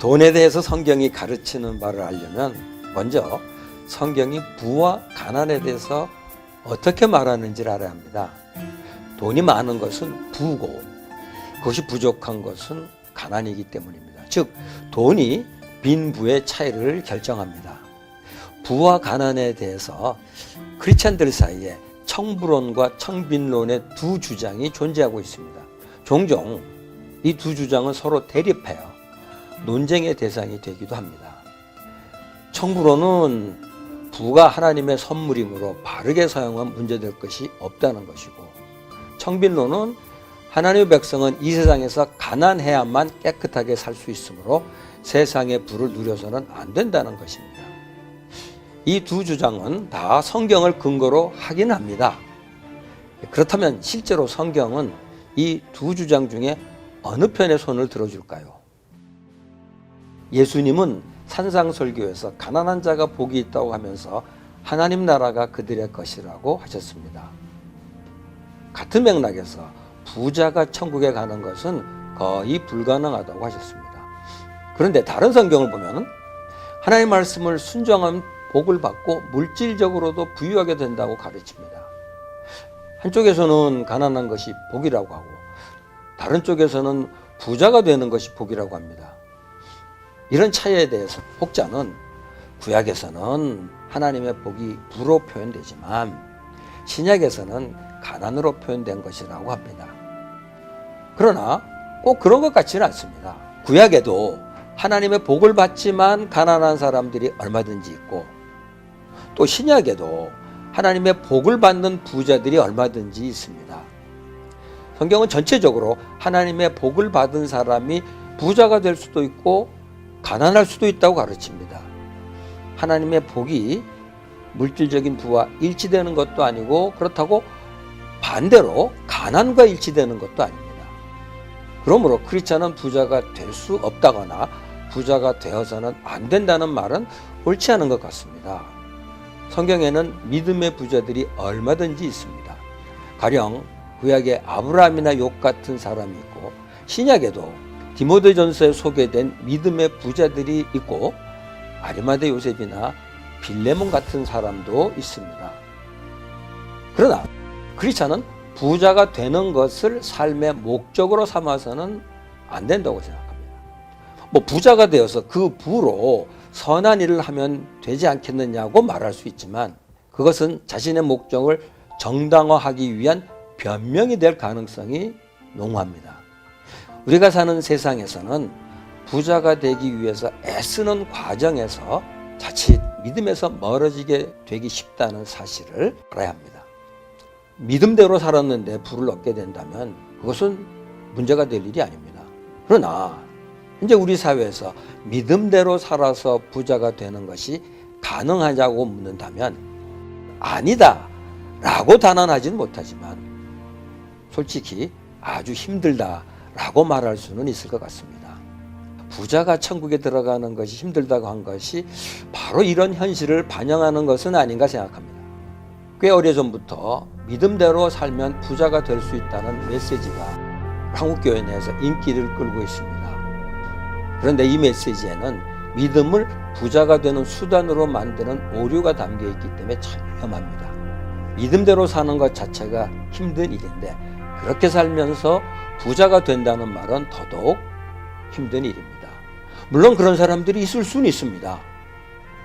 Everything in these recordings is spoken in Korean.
돈에 대해서 성경이 가르치는 바를 알려면 먼저 성경이 부와 가난에 대해서 어떻게 말하는지를 알아야 합니다. 돈이 많은 것은 부고 그것이 부족한 것은 가난이기 때문입니다. 즉 돈이 빈부의 차이를 결정합니다. 부와 가난에 대해서 크리스찬들 사이에 청부론과 청빈론의 두 주장이 존재하고 있습니다. 종종 이 두 주장은 서로 대립해요. 논쟁의 대상이 되기도 합니다. 청부론은 부가 하나님의 선물이므로 바르게 사용하면 문제될 것이 없다는 것이고 청빈론은 하나님의 백성은 이 세상에서 가난해야만 깨끗하게 살 수 있으므로 세상의 부를 누려서는 안 된다는 것입니다. 이 두 주장은 다 성경을 근거로 하긴 합니다. 그렇다면 실제로 성경은 이 두 주장 중에 어느 편의 손을 들어줄까요? 예수님은 산상설교에서 가난한 자가 복이 있다고 하면서 하나님 나라가 그들의 것이라고 하셨습니다. 같은 맥락에서 부자가 천국에 가는 것은 거의 불가능하다고 하셨습니다. 그런데 다른 성경을 보면 하나님 말씀을 순종하면 복을 받고 물질적으로도 부유하게 된다고 가르칩니다. 한쪽에서는 가난한 것이 복이라고 하고 다른 쪽에서는 부자가 되는 것이 복이라고 합니다. 이런 차이에 대해서 혹자는 구약에서는 하나님의 복이 부로 표현되지만 신약에서는 가난으로 표현된 것이라고 합니다. 그러나 꼭 그런 것 같지는 않습니다. 구약에도 하나님의 복을 받지만 가난한 사람들이 얼마든지 있고 또 신약에도 하나님의 복을 받는 부자들이 얼마든지 있습니다. 성경은 전체적으로 하나님의 복을 받은 사람이 부자가 될 수도 있고 가난할 수도 있다고 가르칩니다. 하나님의 복이 물질적인 부와 일치되는 것도 아니고 그렇다고 반대로 가난과 일치되는 것도 아닙니다. 그러므로 크리스찬은 부자가 될 수 없다거나 부자가 되어서는 안 된다는 말은 옳지 않은 것 같습니다. 성경에는 믿음의 부자들이 얼마든지 있습니다. 가령 구약에 아브라함이나 욥 같은 사람이 있고 신약에도 디모데전서에 소개된 믿음의 부자들이 있고 아리마대 요셉이나 빌레몬 같은 사람도 있습니다. 그러나 크리스찬은 부자가 되는 것을 삶의 목적으로 삼아서는 안 된다고 생각합니다. 뭐 부자가 되어서 그 부로 선한 일을 하면 되지 않겠느냐고 말할 수 있지만 그것은 자신의 목적을 정당화하기 위한 변명이 될 가능성이 농후합니다. 우리가 사는 세상에서는 부자가 되기 위해서 애쓰는 과정에서 자칫 믿음에서 멀어지게 되기 쉽다는 사실을 알아야 합니다. 믿음대로 살았는데 부를 얻게 된다면 그것은 문제가 될 일이 아닙니다. 그러나 현재 우리 사회에서 믿음대로 살아서 부자가 되는 것이 가능하냐고 묻는다면 아니다 라고 단언하지는 못하지만 솔직히 아주 힘들다 라고 말할 수는 있을 것 같습니다. 부자가 천국에 들어가는 것이 힘들다고 한 것이 바로 이런 현실을 반영하는 것은 아닌가 생각합니다. 꽤 오래전부터 믿음대로 살면 부자가 될 수 있다는 메시지가 한국교회 내에서 인기를 끌고 있습니다. 그런데 이 메시지에는 믿음을 부자가 되는 수단으로 만드는 오류가 담겨 있기 때문에 참 위험합니다. 믿음대로 사는 것 자체가 힘든 일인데 그렇게 살면서 부자가 된다는 말은 더더욱 힘든 일입니다. 물론 그런 사람들이 있을 수는 있습니다.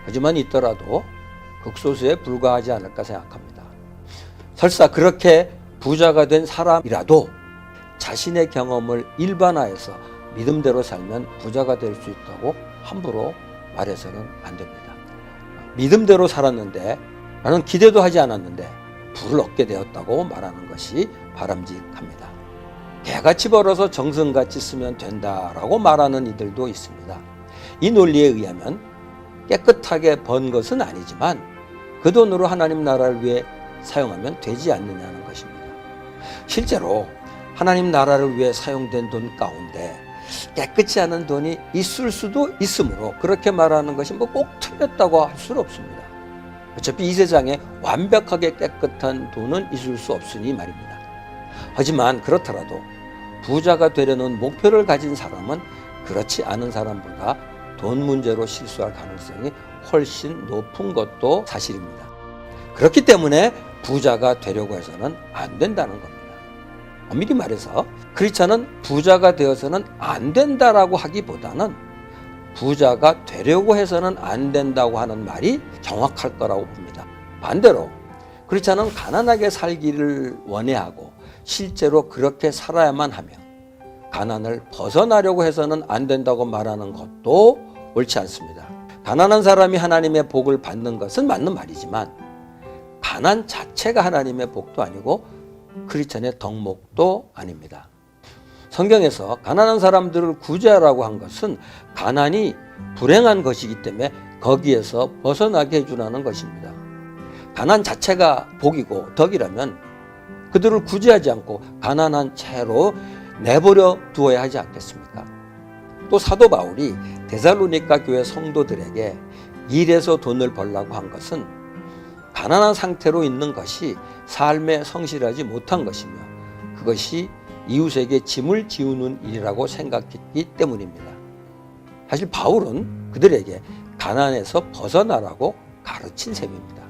하지만 있더라도 극소수에 불과하지 않을까 생각합니다. 설사 그렇게 부자가 된 사람이라도 자신의 경험을 일반화해서 믿음대로 살면 부자가 될 수 있다고 함부로 말해서는 안 됩니다. 믿음대로 살았는데 나는 기대도 하지 않았는데 부를 얻게 되었다고 말하는 것이 바람직합니다. 개같이 벌어서 정성같이 쓰면 된다라고 말하는 이들도 있습니다. 이 논리에 의하면 깨끗하게 번 것은 아니지만 그 돈으로 하나님 나라를 위해 사용하면 되지 않느냐는 것입니다. 실제로 하나님 나라를 위해 사용된 돈 가운데 깨끗지 않은 돈이 있을 수도 있으므로 그렇게 말하는 것이 뭐 꼭 틀렸다고 할 수는 없습니다. 어차피 이 세상에 완벽하게 깨끗한 돈은 있을 수 없으니 말입니다. 하지만 그렇더라도 부자가 되려는 목표를 가진 사람은 그렇지 않은 사람보다 돈 문제로 실수할 가능성이 훨씬 높은 것도 사실입니다. 그렇기 때문에 부자가 되려고 해서는 안 된다는 겁니다. 엄밀히 말해서 크리스찬은 부자가 되어서는 안 된다라고 하기보다는 부자가 되려고 해서는 안 된다고 하는 말이 정확할 거라고 봅니다. 반대로 크리스찬은 가난하게 살기를 원해하고 실제로 그렇게 살아야만 하며 가난을 벗어나려고 해서는 안 된다고 말하는 것도 옳지 않습니다. 가난한 사람이 하나님의 복을 받는 것은 맞는 말이지만 가난 자체가 하나님의 복도 아니고 크리스천의 덕목도 아닙니다. 성경에서 가난한 사람들을 구제하라고 한 것은 가난이 불행한 것이기 때문에 거기에서 벗어나게 해주라는 것입니다. 가난 자체가 복이고 덕이라면 그들을 구제하지 않고 가난한 채로 내버려 두어야 하지 않겠습니까? 또 사도 바울이 데살로니가 교회 성도들에게 일해서 돈을 벌라고 한 것은 가난한 상태로 있는 것이 삶에 성실하지 못한 것이며 그것이 이웃에게 짐을 지우는 일이라고 생각했기 때문입니다. 사실 바울은 그들에게 가난에서 벗어나라고 가르친 셈입니다.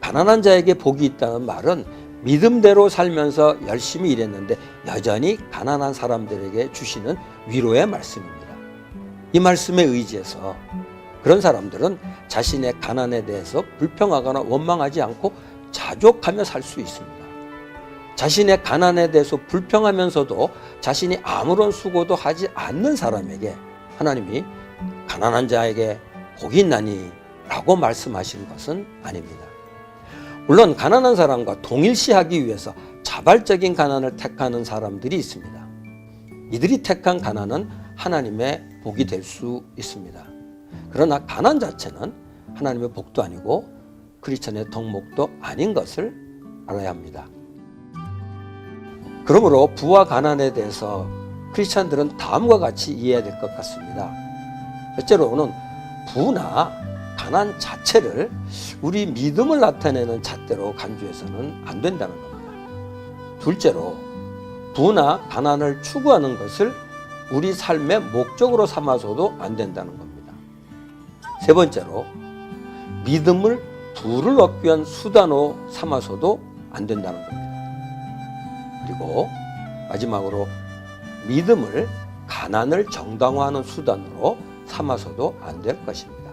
가난한 자에게 복이 있다는 말은 믿음대로 살면서 열심히 일했는데 여전히 가난한 사람들에게 주시는 위로의 말씀입니다. 이 말씀에 의지해서 그런 사람들은 자신의 가난에 대해서 불평하거나 원망하지 않고 자족하며 살 수 있습니다. 자신의 가난에 대해서 불평하면서도 자신이 아무런 수고도 하지 않는 사람에게 하나님이 가난한 자에게 복이 있나니 라고 말씀하시는 것은 아닙니다. 물론 가난한 사람과 동일시하기 위해서 자발적인 가난을 택하는 사람들이 있습니다. 이들이 택한 가난은 하나님의 복이 될 수 있습니다. 그러나 가난 자체는 하나님의 복도 아니고 크리스천의 덕목도 아닌 것을 알아야 합니다. 그러므로 부와 가난에 대해서 크리스천들은 다음과 같이 이해해야 될 것 같습니다. 첫째로는 부나 가난 자체를 우리 믿음을 나타내는 잣대로 간주해서는 안 된다는 겁니다. 둘째로 부나 가난을 추구하는 것을 우리 삶의 목적으로 삼아서도 안 된다는 겁니다. 세 번째로 믿음을 부를 얻기 위한 수단으로 삼아서도 안 된다는 겁니다. 그리고 마지막으로 믿음을 가난을 정당화하는 수단으로 삼아서도 안 될 것입니다.